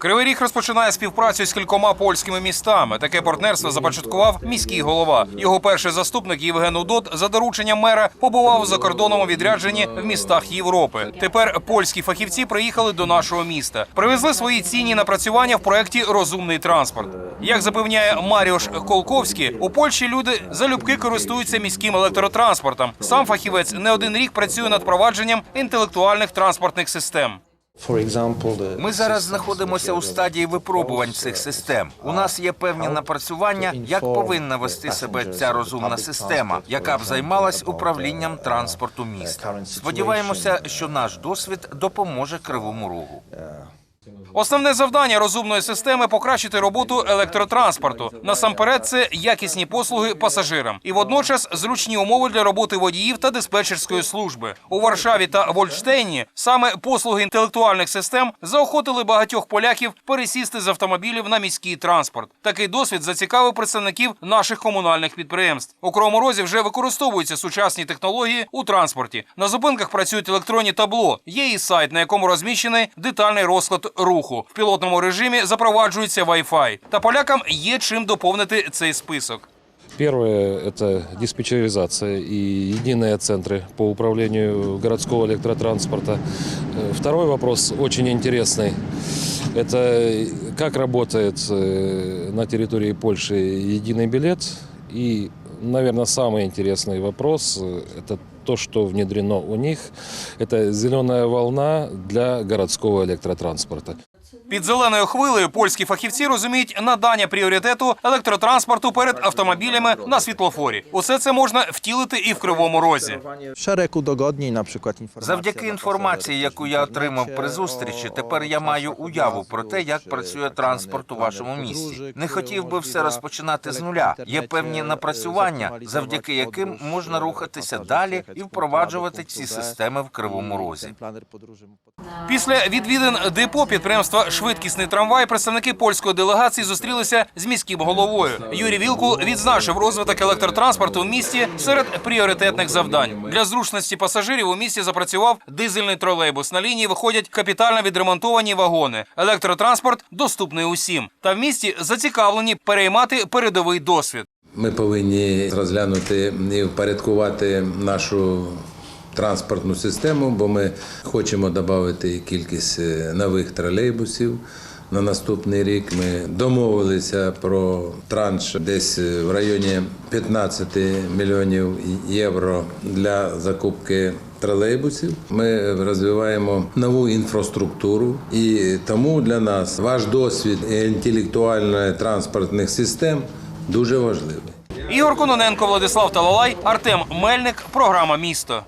Кривий Ріг розпочинає співпрацю з кількома польськими містами. Таке партнерство започаткував міський голова. Його перший заступник Євген Удот за дорученням мера побував за кордоном у відрядженні в містах Європи. Тепер польські фахівці приїхали до нашого міста. Привезли свої цінні напрацювання в проєкті Розумний транспорт. Як запевняє Маріош Колковський, у Польщі люди залюбки користуються міським електротранспортом. Сам фахівець не один рік працює над провадженням інтелектуальних транспортних систем. Ми зараз знаходимося у стадії випробувань цих систем. У нас є певні напрацювання, як повинна вести себе ця розумна система, яка б займалась управлінням транспорту міста. Сподіваємося, що наш досвід допоможе кривому рогу. Основне завдання розумної системи покращити роботу електротранспорту. Насамперед, це якісні послуги пасажирам і водночас зручні умови для роботи водіїв та диспетчерської служби. У Варшаві та Вольштейні саме послуги інтелектуальних систем заохотили багатьох поляків пересісти з автомобілів на міський транспорт. Такий досвід зацікавив представників наших комунальних підприємств. У Кривому Розі вже використовуються сучасні технології у транспорті. На зупинках працюють електронні табло. Є і сайт, на якому розміщений детальний розклад руху В пілотному режимі запроваджується Wi-Fi. Та полякам є чим доповнити цей список. Первое – это диспетчеризация и единые центры по управлению городского электротранспорта. Э, Второй вопрос очень интересный. Это как работает э, на территории Польши единый билет. И, наверное, самый интересный вопрос э, – это то, что внедрено у них. Это зеленая волна для городского электротранспорта. Під зеленою хвилею польські фахівці розуміють надання пріоритету електротранспорту перед автомобілями на світлофорі. Усе це можна втілити і в кривому розі. Udogodnień, na przykład Завдяки інформації, яку я отримав при зустрічі, тепер я маю уяву про те, як працює транспорт у вашому місті. Не хотів би все розпочинати з нуля. Є певні e, напрацювання, завдяки яким можна e, рухатися далі і впроваджувати ці системи в кривому розі. ten planer Після відвідин депо підприємства Швидкісний трамвай представники польської делегації зустрілися з міським головою. Юрій Вілкул відзначив розвиток електротранспорту в місті серед пріоритетних завдань. Для зручності пасажирів у місті запрацював дизельний тролейбус. На лінії виходять капітально відремонтовані вагони. Електротранспорт доступний усім. Та в місті зацікавлені переймати передовий досвід. Ми повинні розглянути і впорядкувати нашу транспортну систему, бо ми хочемо додати кількість е, нових тролейбусів. На наступний рік ми домовилися про транш десь е, в районі 15 мільйонів євро для закупки тролейбусів. Ми розвиваємо нову інфраструктуру, і тому для нас ваш досвід інтелектуальних транспортних систем дуже важливий. Ігор Кононенко, Владислав Талалай, Артем Мельник. Програма Місто.